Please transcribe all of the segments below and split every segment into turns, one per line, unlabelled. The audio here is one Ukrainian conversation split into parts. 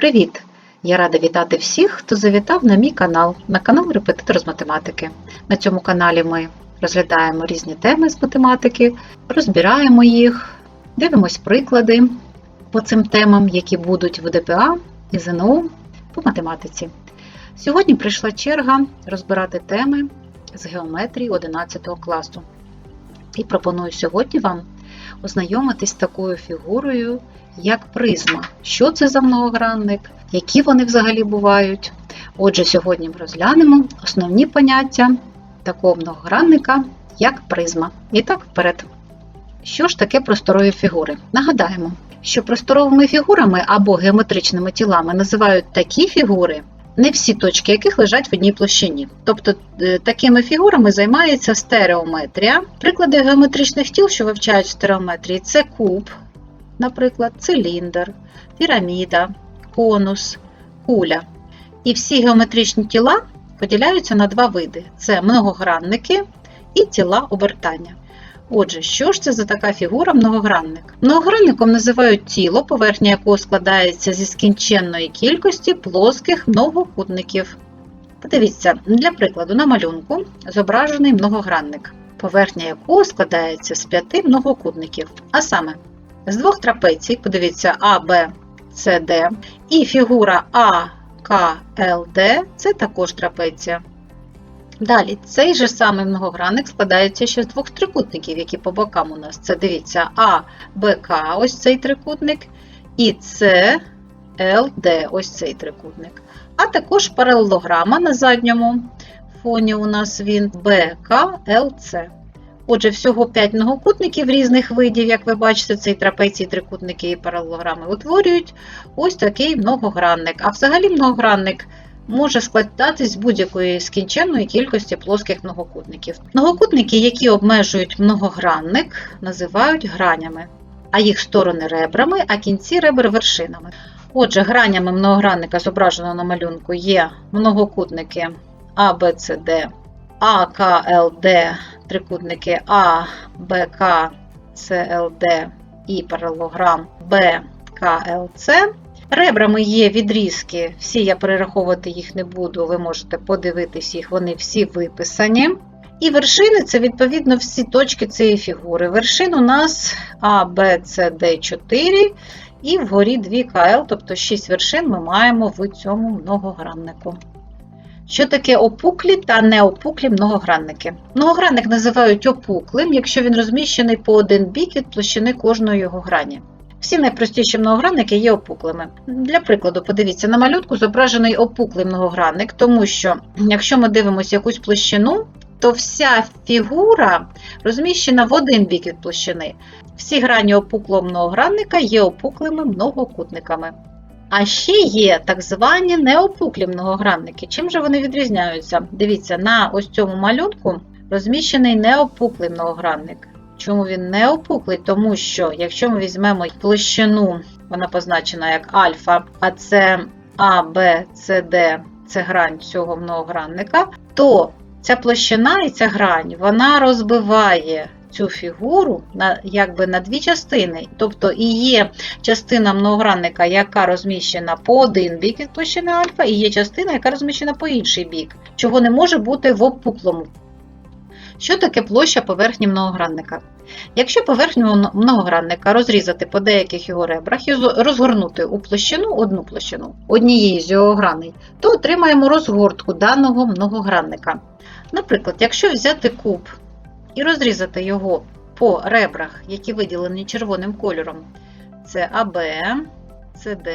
Привіт! Я рада вітати всіх, хто завітав на мій канал, на канал Репетитор з математики. На цьому каналі ми розглядаємо різні теми з математики, розбираємо їх, дивимось приклади по цим темам, які будуть в ДПА і ЗНО по математиці. Сьогодні прийшла черга розбирати теми з геометрії 11 класу. І пропоную сьогодні вам ознайомитись з такою фігурою, як призма. Що це за многогранник, які вони взагалі бувають. Отже, сьогодні ми розглянемо основні поняття такого многогранника, як призма. І так, вперед. Що ж таке просторові фігури? Нагадаємо, що просторовими фігурами або геометричними тілами називають такі фігури, не всі точки яких лежать в одній площині. Тобто е, такими фігурами займається стереометрія. Приклади геометричних тіл, що вивчають стереометрії, це куб, наприклад, циліндр, піраміда, конус, куля. І всі геометричні тіла поділяються на два види: це многогранники і тіла обертання. Отже, що ж це за така фігура многогранник? Многогранником називають тіло, поверхня якого складається зі скінченної кількості плоских многокутників. Подивіться, для прикладу, на малюнку зображений многогранник, поверхня якого складається з п'яти многокутників. А саме, з двох трапецій, подивіться А, Б, С, Д, і фігура А, К, Л, Д це також трапеція. Далі, цей же самий многогранник складається ще з двох трикутників, які по бокам у нас. Це дивіться А, Б, К, ось цей трикутник, і С, Л, Д, ось цей трикутник. А також паралелограма на задньому фоні у нас він БК, ЛЦ. Отже, всього 5 многокутників різних видів, як ви бачите, цей трапеції, трикутники і паралелограми утворюють ось такий многогранник. А взагалі многогранник може складатись з будь-якої скінченної кількості плоских многокутників. Многокутники, які обмежують многогранник, називають гранями, а їх сторони ребрами, а кінці ребер вершинами. Отже, гранями многогранника, зображеного на малюнку, є многокутники А, Б, С, Д, А, К, Л, Д, трикутники А, Б, К, С, Л, Д і паралелограм Б, К, Л, С. Ребрами є відрізки, всі я перераховувати їх не буду, ви можете подивитись їх, вони всі виписані. І вершини це відповідно всі точки цієї фігури. Вершин у нас А, Б, С, Д, 4 і вгорі 2 КЛ, тобто 6 вершин ми маємо в цьому многограннику. Що таке опуклі та неопуклі многогранники? Многогранник називають опуклим, якщо він розміщений по один бік від площини кожної його грані. Всі найпростіші многогранники є опуклими. Для прикладу, подивіться, на малютку зображений опуклий многогранник, тому що, якщо ми дивимося якусь площину, то вся фігура розміщена в один бік від площини. Всі грані опуклого многогранника є опуклими многокутниками. А ще є так звані неопуклі многогранники. Чим же вони відрізняються? Дивіться, на ось цьому малюнку розміщений неопуклий многогранник. Чому він не опуклий? Тому що, якщо ми візьмемо площину, вона позначена як альфа, а це А, Б, С, Д це грань цього многогранника, то ця площина і ця грань вона розбиває цю фігуру на, якби на дві частини. Тобто і є частина многогранника, яка розміщена по один бік від площини альфа, і є частина, яка розміщена по інший бік, чого не може бути в опуклому. Що таке площа поверхні многогранника? Якщо поверхню многогранника розрізати по деяких його ребрах і розгорнути у площину одну площину однієї з його граней, то отримаємо розгортку даного многогранника. Наприклад, якщо взяти куб і розрізати його по ребрах, які виділені червоним кольором, це АБ, СД,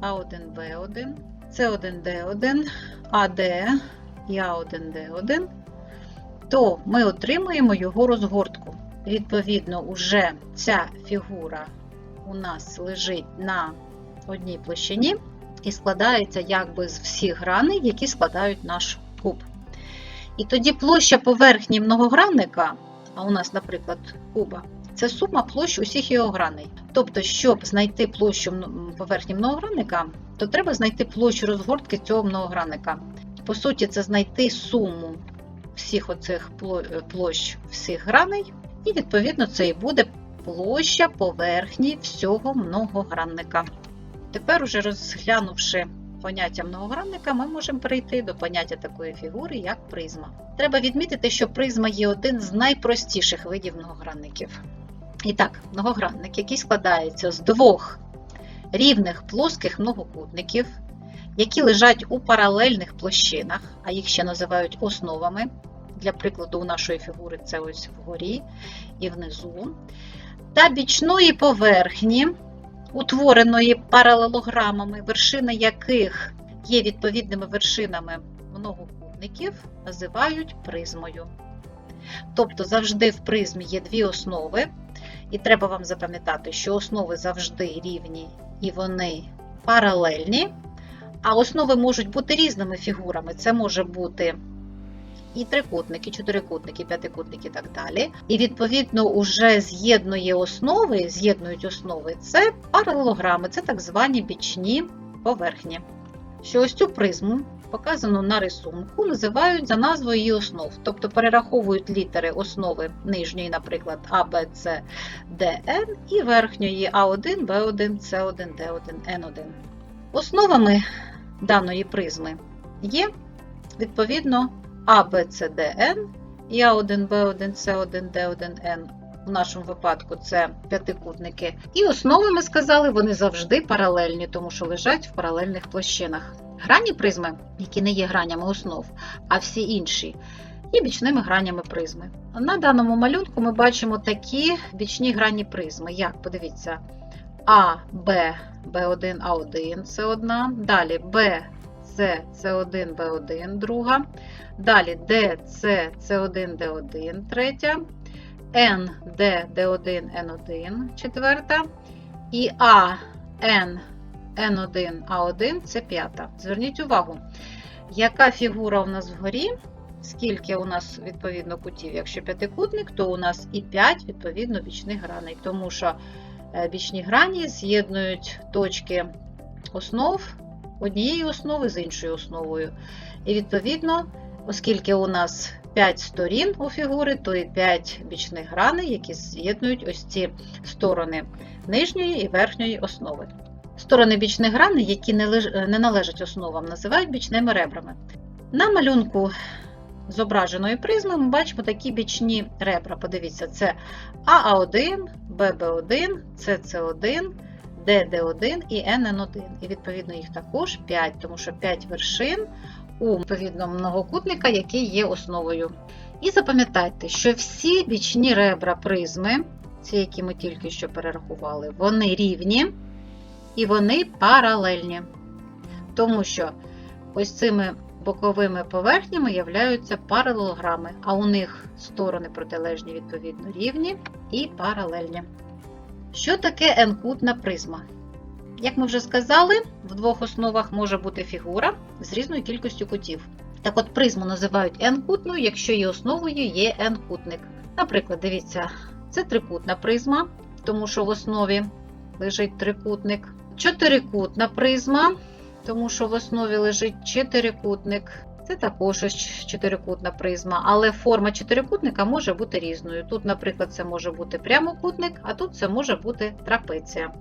А1Б1, С1Д1, АД і А1Д1, то ми отримуємо його розгортку. Відповідно, уже ця фігура у нас лежить на одній площині і складається якби з всіх граней, які складають наш куб. І тоді площа поверхні многогранника, а у нас, наприклад, куба, це сума площ усіх його граней. Тобто, щоб знайти площу поверхні многогранника, то треба знайти площу розгортки цього многогранника. По суті, це знайти суму всіх оцих площ всіх граней, і, відповідно, це і буде площа поверхні всього многогранника. Тепер, уже розглянувши поняття многогранника, ми можемо перейти до поняття такої фігури, як призма. Треба відмітити, що призма є один з найпростіших видів многогранників. І так, многогранник, який складається з двох рівних плоских многокутників, які лежать у паралельних площинах, а їх ще називають основами. Для прикладу, у нашої фігури це ось вгорі і внизу, та бічної поверхні, утвореної паралелограмами, вершини яких є відповідними вершинами многокутників, називають призмою. Тобто завжди в призмі є дві основи, і треба вам запам'ятати, що основи завжди рівні і вони паралельні, а основи можуть бути різними фігурами. Це може бути і трикутник, і чотирикутник, і п'ятикутник, і так далі. І відповідно уже з'єднує основи, з'єднують основи це паралелограми, це так звані бічні поверхні. Що ось цю призму, показану на рисунку, називають за назвою її основ, тобто перераховують літери основи нижньої, наприклад, А, Б, С, Д, Н, і верхньої А1, Б1, С1, Д1, Н1. Основами даної призми є відповідно Б, С, Д, Н і А1, Б1, С1, Д1, Н. В нашому випадку це п'ятикутники. І основи, ми сказали, вони завжди паралельні, тому що лежать в паралельних площинах. Грані призми, які не є гранями основ, а всі інші, є бічними гранями призми. На даному малюнку ми бачимо такі бічні грані призми. Як, подивіться, А, Б, Б1, А1 це одна. Далі Б, С1, Б1, друга. Далі C, C1, D1, третя, N, D, D1, N1, четверта. І A, N, N1, A1 це п'ята. Зверніть увагу, яка фігура у нас вгорі, скільки у нас відповідно кутів. Якщо п'ятикутник, то у нас і 5 відповідно бічних граней, тому що е, бічні грані з'єднують точки основ однієї основи з іншою основою. І відповідно. Оскільки у нас 5 сторін у фігури, то і 5 бічних граней, які з'єднують ось ці сторони нижньої і верхньої основи. Сторони бічних граней, які не, леж... не належать основам, називають бічними ребрами. На малюнку зображеної призми ми бачимо такі бічні ребра. Подивіться, це АА1, ББ1, СС1, ДД1 і НН1. І відповідно їх також 5, тому що 5 вершин у відповідно многокутника, який є основою. І запам'ятайте, що всі бічні ребра призми, ці, які ми тільки що перерахували, вони рівні і вони паралельні. Тому що ось цими боковими поверхнями являються паралелограми, а у них сторони протилежні, відповідно, рівні і паралельні. Що таке n-кутна призма? Як ми вже сказали, в двох основах може бути фігура з різною кількістю кутів. Так от призму називають n-кутною, якщо її основою є n-кутник. Наприклад, дивіться, це трикутна призма, тому що в основі лежить трикутник. Чотирикутна призма, тому що в основі лежить чотирикутник. Це також ось чотирикутна призма, але форма чотирикутника може бути різною. Тут, наприклад, це може бути прямокутник, а тут це може бути трапеція.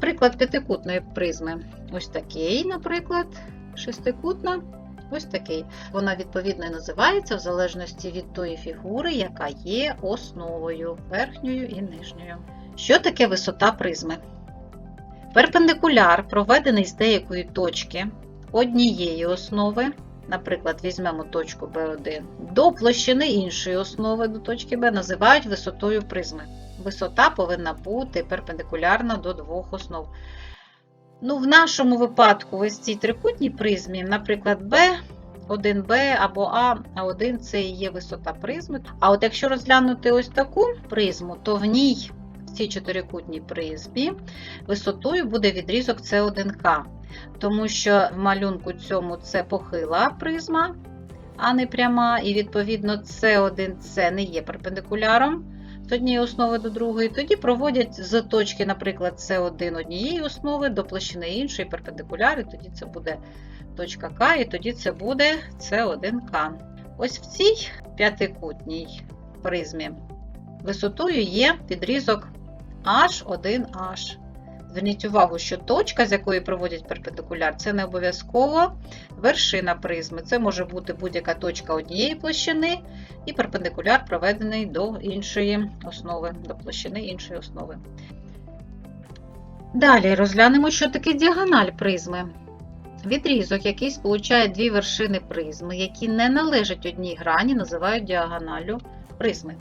Приклад п'ятикутної призми. Ось такий, наприклад, шестикутна. Ось такий. Вона, відповідно, і називається в залежності від тої фігури, яка є основою верхньою і нижньою. Що таке висота призми? Перпендикуляр, проведений з деякої точки однієї основи, наприклад, візьмемо точку B1, до площини іншої основи до точки B, називають висотою призми. Висота повинна бути перпендикулярна до двох основ. Ну, В нашому випадку, ось цій трикутній призмі, наприклад, B, 1B або А, А1 це і є висота призми. А от якщо розглянути ось таку призму, то в ній, цій чотирикутній призмі, висотою буде відрізок С1К. Тому що в малюнку цьому це похила призма, а не пряма. І, відповідно, С1С не є перпендикуляром з однієї основи до другої, тоді проводять з точки, наприклад, С1 однієї основи до площини іншої перпендикуляр, і тоді це буде точка К, і тоді це буде С1К. Ось в цій п'ятикутній призмі висотою є відрізок H1H. Зверніть увагу, що точка, з якої проводять перпендикуляр, це не обов'язково вершина призми. Це може бути будь-яка точка однієї площини і перпендикуляр проведений до іншої основи, до площини іншої основи. Далі розглянемо, що таке діагональ призми. Відрізок, який сполучає дві вершини призми, які не належать одній грані, називають діагоналлю призми.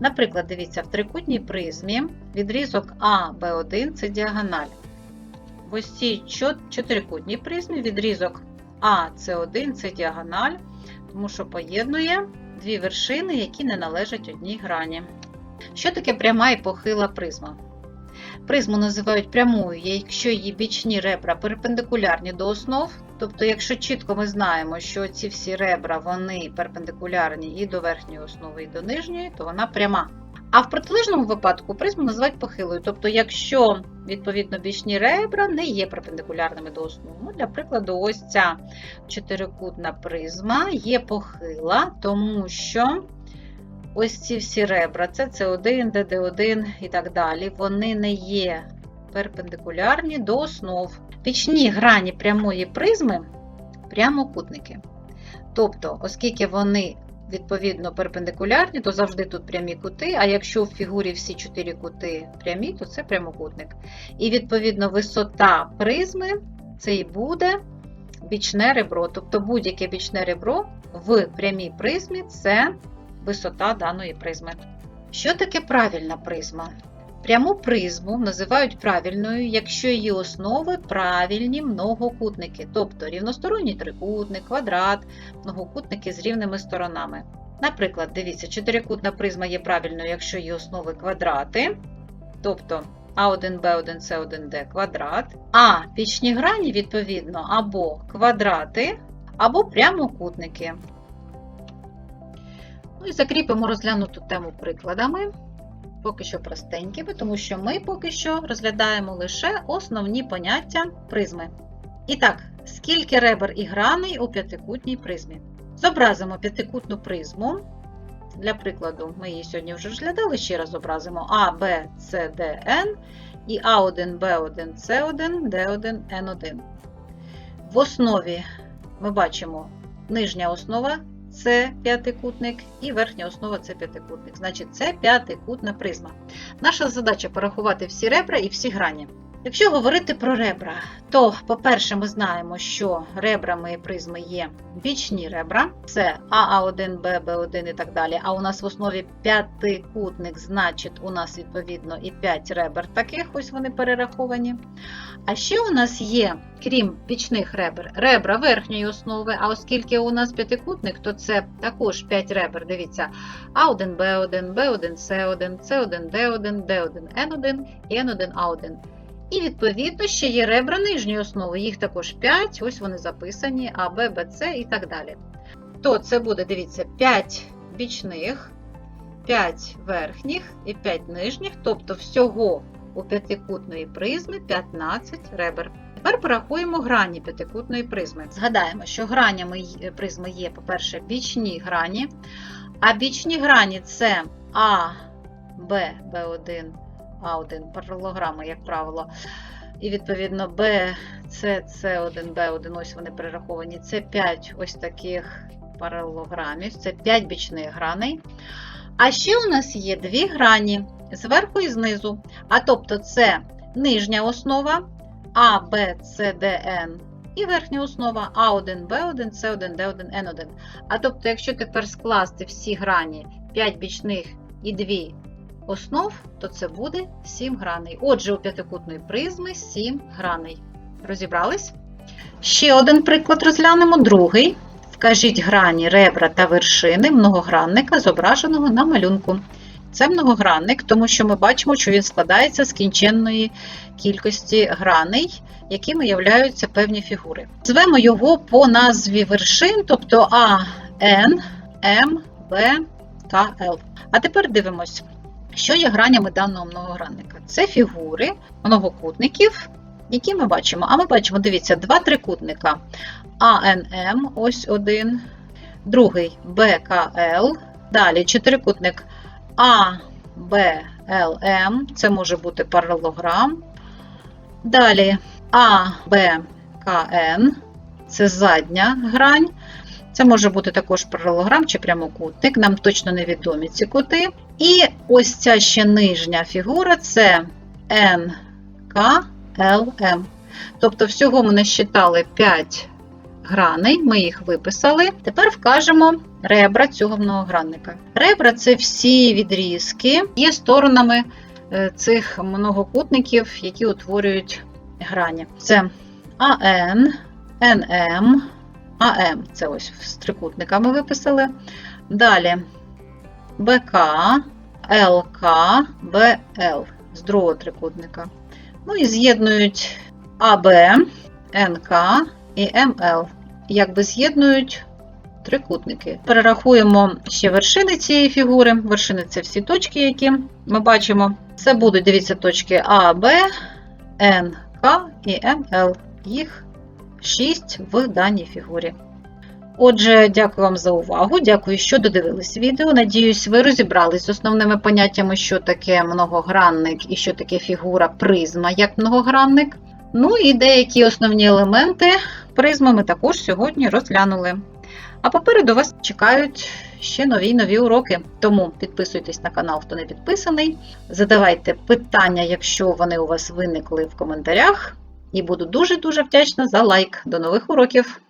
Наприклад, дивіться, в трикутній призмі відрізок А, Б1 це діагональ. В ось цій чотирикутній призмі відрізок А, С1 це діагональ, тому що поєднує дві вершини, які не належать одній грані. Що таке пряма і похила призма? Призму називають прямою, якщо її бічні ребра перпендикулярні до основ. Тобто, якщо чітко ми знаємо, що ці всі ребра вони перпендикулярні і до верхньої основи, і до нижньої, то вона пряма. А в протилежному випадку призму називають похилою. Тобто, якщо відповідно бічні ребра не є перпендикулярними до основи. Ну, Для прикладу, ось ця чотирикутна призма є похила, тому що ось ці всі ребра, це С1, ДД1 і так далі, вони не є перпендикулярні до основ. Пічні грані прямої призми прямокутники. Тобто, оскільки вони відповідно перпендикулярні, то завжди тут прямі кути, а якщо в фігурі всі чотири кути прямі, то це прямокутник. І відповідно висота призми це і буде бічне ребро. Тобто будь-яке бічне ребро в прямій призмі це висота даної призми. Що таке правильна призма? Пряму призму називають правильною, якщо її основи правильні многокутники, тобто рівносторонній трикутник, квадрат, многокутники з рівними сторонами. Наприклад, дивіться, чотирикутна призма є правильною, якщо її основи квадрати, тобто А1, Б1, С1, квадрат, а пічні грані, відповідно, або квадрати, або прямокутники. Ну і закріпимо розглянуту тему прикладами. Поки що простенькими, тому що ми поки що розглядаємо лише основні поняття призми. І так, скільки ребер і граней у п'ятикутній призмі? Зобразимо п'ятикутну призму. Для прикладу, ми її сьогодні вже розглядали, ще раз зобразимо А, Б, С, Д, Н і А1, Б1, С1, Д1, Н1. В основі ми бачимо нижня основа це п'ятикутник, і верхня основа це п'ятикутник. Значить, це п'ятикутна призма. Наша задача порахувати всі ребра і всі грані. Якщо говорити про ребра, то, по-перше, ми знаємо, що ребрами і призми є бічні ребра, це АА1, Б, Б1 і так далі. А у нас в основі п'ятикутник, значить, у нас відповідно і 5 ребер таких, ось вони перераховані. А ще у нас є, крім бічних ребер, ребра верхньої основи. А оскільки у нас п'ятикутник, то це також 5 ребер. Дивіться, А1, Б1, Б1, С1, С1, Д1, Д1, Н1 Н1А1. І, відповідно, ще є ребра нижньої основи, їх також 5, ось вони записані, А, Б, Б, С і так далі. То це буде, дивіться, 5 бічних, 5 верхніх і 5 нижніх, тобто всього у п'ятикутної призми 15 ребер. Тепер порахуємо грані п'ятикутної призми. Згадаємо, що гранями призми є, по-перше, бічні грані, а бічні грані це А, Б, Б1. А1 паралелограми, як правило. І, відповідно, Б, С, С1, Б1, ось вони перераховані. Це 5 ось таких паралелограмів, це 5 бічних граней. А ще у нас є дві грані зверху і знизу. А тобто це нижня основа А, Б, С, Д, Н. І верхня основа А1, Б1, С1, Д1, Н1. А тобто, якщо тепер скласти всі грані 5 бічних і 2 основ, то це буде 7 граней. Отже, у п'ятикутної призми 7 граней. Розібрались? Ще один приклад розглянемо, другий. Вкажіть грані, ребра та вершини многогранника, зображеного на малюнку. Це многогранник, тому що ми бачимо, що він складається з кінченної кількості граней, якими являються певні фігури. Звемо його по назві вершин, тобто А, Н, М, Б, К, Л. А тепер дивимось. Що є гранями даного многогранника? Це фігури многокутників, які ми бачимо. А ми бачимо, дивіться, два трикутника АНМ, ось один, другий БКЛ. Далі чотирикутник АБЛМ, це може бути паралелограм. Далі А, Б, К, Н. Це задня грань. Це може бути також паралелограм чи прямокутник, нам точно невідомі ці кути. І ось ця ще нижня фігура це ЛМ. Тобто, всього ми насчитали 5 граней, ми їх виписали. Тепер вкажемо ребра цього многогранника. Ребра це всі відрізки, є сторонами е, цих многокутників, які утворюють грані. Це АН, НМ, АМ це ось з трикутниками виписали. Далі БК, ЛК, БЛ з другого трикутника. Ну і з'єднують АБ, НК і МЛ. Якби з'єднують трикутники. Перерахуємо ще вершини цієї фігури. Вершини це всі точки, які ми бачимо. Це будуть, дивіться, точки А, Б, Н, і МЛ. Їх 6 в даній фігурі. Отже, дякую вам за увагу. Дякую, що додивились відео. Надіюсь, ви розібрались з основними поняттями, що таке многогранник і що таке фігура призма як многогранник. Ну і деякі основні елементи призми ми також сьогодні розглянули. А попереду вас чекають ще нові нові уроки. Тому підписуйтесь на канал, хто не підписаний. Задавайте питання, якщо вони у вас виникли в коментарях. І буду дуже-дуже вдячна за лайк. До нових уроків!